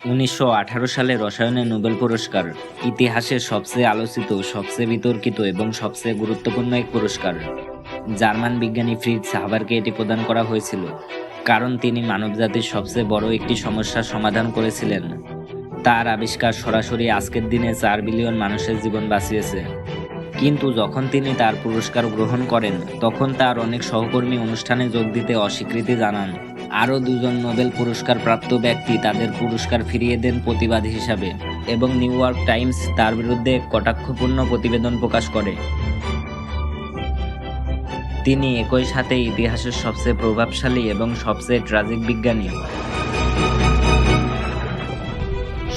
উনিশশো আঠারো সালে রসায়নে নোবেল পুরস্কার ইতিহাসের সবচেয়ে আলোচিত, সবচেয়ে বিতর্কিত এবং সবচেয়ে গুরুত্বপূর্ণ এক পুরস্কার। জার্মান বিজ্ঞানী ফ্রিজ হাবারকে এটি প্রদান করা হয়েছিল, কারণ তিনি মানবজাতির সবচেয়ে বড় একটি সমস্যার সমাধান করেছিলেন। তার আবিষ্কার সরাসরি আজকের দিনে চার বিলিয়ন মানুষের জীবন বাঁচিয়েছে। কিন্তু যখন তিনি তার পুরস্কার গ্রহণ করেন, তখন তার অনেক সহকর্মী অনুষ্ঠানে যোগ দিতে অস্বীকৃতি জানান। আরও দুজন নোবেল পুরস্কার প্রাপ্ত ব্যক্তি তাদের পুরস্কার ফিরিয়ে দেন প্রতিবাদ হিসাবে এবং নিউ ইয়র্ক টাইমস তার বিরুদ্ধে কটাক্ষপূর্ণ প্রতিবেদন প্রকাশ করে। তিনি একই সাথে ইতিহাসের সবচেয়ে প্রভাবশালী এবং সবচেয়ে ট্রাজিক বিজ্ঞানী।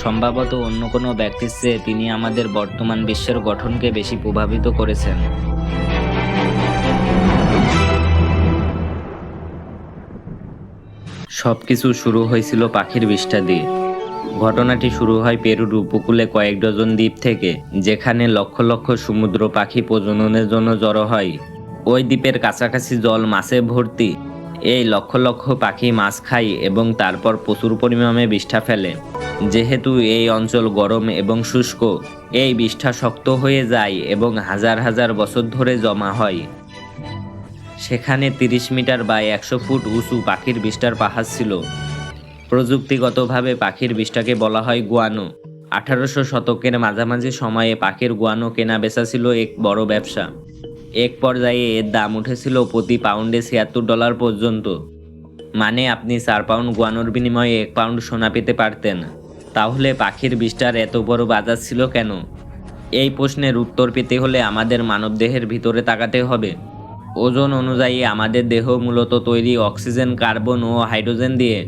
সম্ভবত অন্য কোনো ব্যক্তির চেয়ে তিনি আমাদের বর্তমান বিশ্বের গঠনকে বেশি প্রভাবিত করেছেন। সবকিছু শুরু হয়েছিল পাখির বিষ্ঠা দিয়ে। ঘটনাটি শুরু হয় পেরুর উপকূলে কয়েক ডজন দ্বীপ থেকে, যেখানে লক্ষ লক্ষ সমুদ্র পাখি প্রজননের জন্য জড়ো হয়। ওই দ্বীপের কাছাকাছি জল মাছে ভর্তি। এই লক্ষ লক্ষ পাখি মাছ খায় এবং তারপর প্রচুর পরিমাণে বিষ্ঠা ফেলে। যেহেতু এই অঞ্চল গরম এবং শুষ্ক, এই বিষ্ঠা শক্ত হয়ে যায় এবং হাজার হাজার বছর ধরে জমা হয়। সেখানে তিরিশ মিটার বা একশো ফুট উঁচু পাখির বিষ্ঠার পাহাড় ছিল। প্রযুক্তিগতভাবে পাখির বিষ্ঠাকে বলা হয় গুয়ানো। আঠারোশো শতকের মাঝামাঝি সময়ে পাখির গুয়ানো কেনা বেচা ছিল এক বড় ব্যবসা। এক পর্যায়ে এর দাম উঠেছিল প্রতি পাউন্ডে ছিয়াত্তর ডলার পর্যন্ত। মানে আপনি চার পাউন্ড গুয়ানোর বিনিময়ে এক পাউন্ড সোনা পেতে পারতেন। তাহলে পাখির বিষ্ঠার এত বড় বাজার ছিল কেন? এই প্রশ্নের উত্তর পেতে হলে আমাদের মানবদেহের ভিতরে তাকাতে হবে। ওজন অনুযায়ী আমাদের দেহ মূলত তৈরি অক্সিজেন, কার্বন ও হাইড্রোজেন দিয়ে।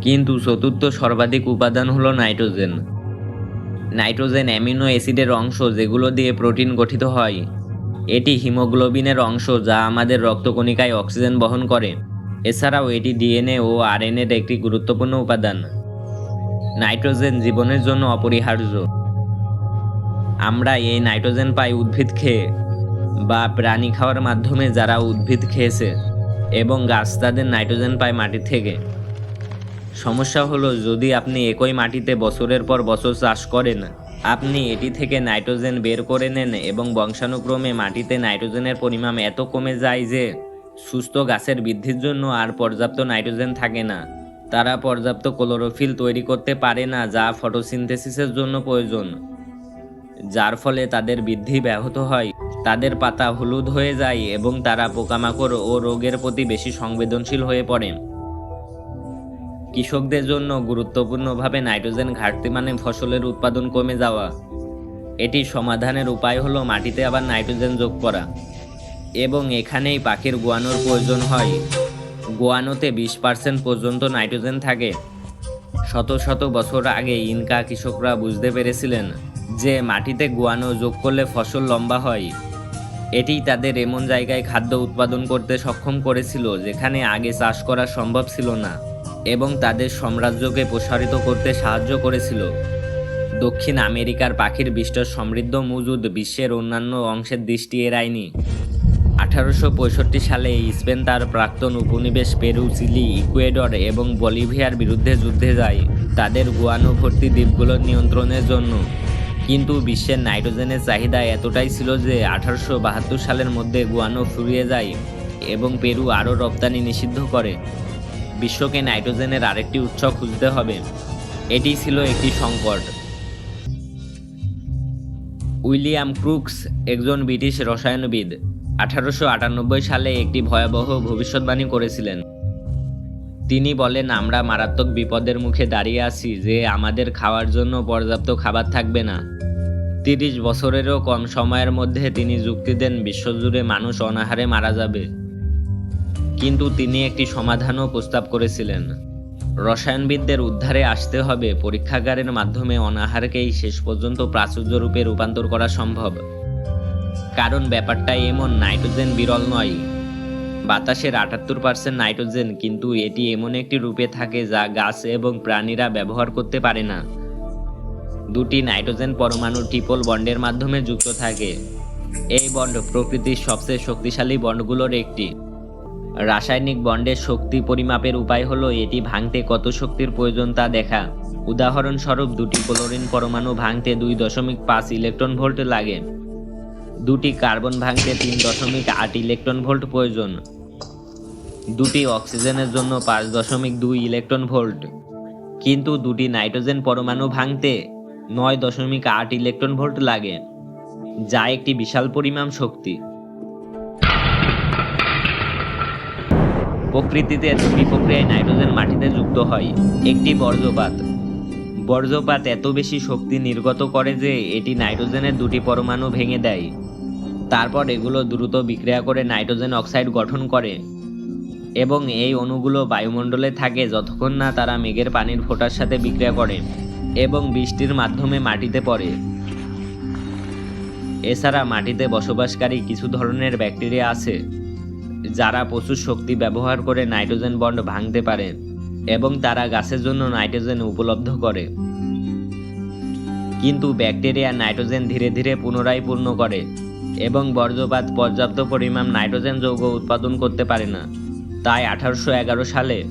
কিন্তু চতুর্থ সর্বাধিক উপাদান হলো নাইট্রোজেন। নাইট্রোজেন অ্যামিনো অ্যাসিডের অংশ যেগুলো দিয়ে প্রোটিন গঠিত হয়। এটি হিমোগ্লোবিনের অংশ যা আমাদের রক্তকণিকায় অক্সিজেন বহন করে। এছাড়াও এটি ডিএনএ ও আরএনএর একটি গুরুত্বপূর্ণ উপাদান। নাইট্রোজেন জীবনের জন্য অপরিহার্য। আমরা এই নাইট্রোজেন পাই উদ্ভিদ খেয়ে। বা প্রাণী খাওয়ার মাধ্যমে যারা উদ্ভিদ খেয়েছে এবং গাছ তাদের নাইট্রোজেন পায় মাটি থেকে। সমস্যা হলো, যদি আপনি একই মাটিতে বছরের পর বছর চাষ করেন, আপনি এটি থেকে নাইট্রোজেন বের করে নেন এবং বংশানুক্রমে মাটিতে নাইট্রোজেনের পরিমাণ এত কমে যায় যে সুস্থ গাছের বৃদ্ধির জন্য আর পর্যাপ্ত নাইট্রোজেন থাকে না। তারা পর্যাপ্ত ক্লোরোফিল তৈরি করতে পারে না, যা ফটোসিনথেসিসের জন্য প্রয়োজন, যার ফলে তাদের বৃদ্ধি ব্যাহত হয়। তাদের পাতা হলুদ হয়ে যায় এবং তারা পোকামাকড় ও রোগের প্রতি বেশি সংবেদনশীল হয়ে পড়ে। কৃষকদের জন্য গুরুত্বপূর্ণভাবে নাইট্রোজেন ঘাটতি মানে ফসলের উৎপাদন কমে যাওয়া। এটি সমাধানের উপায় হলো মাটিতে আবার নাইট্রোজেন যোগ করা। এবং এখানেই পাখির গোয়ানোর প্রয়োজন হয়। গোয়ানোতে বিশ পার্সেন্ট পর্যন্ত নাইট্রোজেন থাকে। শত শত বছর আগে ইনকা কৃষকরা বুঝতে পেরেছিলেন যে মাটিতে গোয়ানো যোগ করলে ফসল লম্বা হয়। এটি তাদের এমন জায়গায় খাদ্য উৎপাদন করতে সক্ষম করেছিল, যেখানে আগে চাষ করা সম্ভব ছিল না, এবং তাদের সাম্রাজ্যকে প্রসারিত করতে সাহায্য করেছিল। দক্ষিণ আমেরিকার পাখির বিস্তর সমৃদ্ধ মজুদ বিশ্বের অন্যান্য অংশের দৃষ্টি এড়ায়নি। আঠারোশো পঁয়ষট্টি সালে স্পেন তার প্রাক্তন উপনিবেশ পেরু, চিলি, ইকুয়েডর এবং বলিভিয়ার বিরুদ্ধে যুদ্ধে যায়। তাদের গুয়ানো ভর্তি দ্বীপগুলোর নিয়ন্ত্রণের জন্য কিন্তু বিশ্বের নাইট্রোজেনের চাহিদা এতটাই ছিল যে আঠারোশো বাহাত্তর সালের মধ্যে গুয়ানো ফুরিয়ে যায় এবং পেরু আরও রপ্তানি নিষিদ্ধ করে। বিশ্বকে নাইট্রোজেনের আরেকটি উৎস খুঁজতে হবে। এটি ছিল একটি সংকট। উইলিয়াম ক্রুকস একজন ব্রিটিশ রসায়নবিদ আঠারোশো আটানব্বই সালে একটি ভয়াবহ ভবিষ্যৎবাণী করেছিলেন। তিনি বলেন, আমরা মারাত্মক বিপদের মুখে দাঁড়িয়ে আছি যে আমাদের খাওয়ার জন্য পর্যাপ্ত খাবার থাকবে না। তিরিশ বছরেরও কম সময়ের মধ্যে তিনি যুক্তি দেন, বিশ্বজুড়ে মানুষ অনাহারে মারা যাবে। কিন্তু তিনি একটি সমাধানও প্রস্তাব করেছিলেন। রসায়নবিদদের উদ্ধারে আসতে হবে, পরীক্ষাগারের মাধ্যমে অনাহারকেই শেষ পর্যন্ত প্রাচুর্য রূপে রূপান্তর করা সম্ভব। কারণ ব্যাপারটা এমন, নাইট্রোজেন বিরল নয়। বাতাসের আটাত্তর পার্সেন্ট নাইট্রোজেন, কিন্তু এটি এমন একটি রূপে থাকে যা গাছ এবং প্রাণীরা ব্যবহার করতে পারে না। দুটি নাইট্রোজেন পরমাণু ট্রিপল বন্ডের মাধ্যমে যুক্ত থাকে। এই বন্ড প্রকৃতির সবচেয়ে শক্তিশালী বন্ডগুলোর একটি। রাসায়নিক বন্ডের শক্তি পরিমাপের উপায় হলো এটি ভাঙতে কত শক্তির প্রয়োজন তা দেখা। উদাহরণস্বরূপ দুটি ক্লোরিন পরমাণু ভাঙতে দুই দশমিক পাঁচ ইলেকট্রন ভোল্ট লাগে। দুটি কার্বন ভাঙতে তিন দশমিক আট ইলেকট্রন ভোল্ট প্রয়োজন। দুটি অক্সিজেনের জন্য পাঁচ দশমিক দুই ইলেকট্রন ভোল্ট। কিন্তু দুটি নাইট্রোজেন পরমাণু ভাঙতে নয় দশমিক আট ইলেকট্রন ভোল্ট লাগে, যা একটি বিশাল পরিমাণ শক্তি। প্রকৃতিতে দুটি প্রক্রিয়ায় নাইট্রোজেন মাটিতে যুক্ত হয়, একটি বর্জ্যপাত। বর্জ্যপাত এত বেশি শক্তি নির্গত করে যে এটি নাইট্রোজেনের দুটি পরমাণু ভেঙে দেয়। তারপর এগুলো দ্রুত বিক্রিয়া করে নাইট্রোজেন অক্সাইড গঠন করে। এবং এই অণুগুলো বায়ুমণ্ডলে থাকে যতক্ষণ না তারা মেঘের পানির ফোঁটার সাথে বিক্রিয়া করে। এবং বৃষ্টির মাধ্যমে মাটিতে পড়ে। এছাড়া মাটিতে বসবাসকারী কিছু ধরনের ব্যাকটেরিয়া আছে, যারা প্রচুর শক্তি ব্যবহার করে নাইট্রোজেন বন্ড ভাঙতে পারে এবং তারা গাছের জন্য নাইট্রোজেন উপলব্ধ করে। কিন্তু ব্যাকটেরিয়া নাইট্রোজেন ধীরে ধীরে পুনরায় পূর্ণ করে এবং বর্জ্যপাত পর্যাপ্ত পরিমাণ নাইট্রোজেন যৌগ উৎপাদন করতে পারে না। তাই আঠারোশো এগারো সালে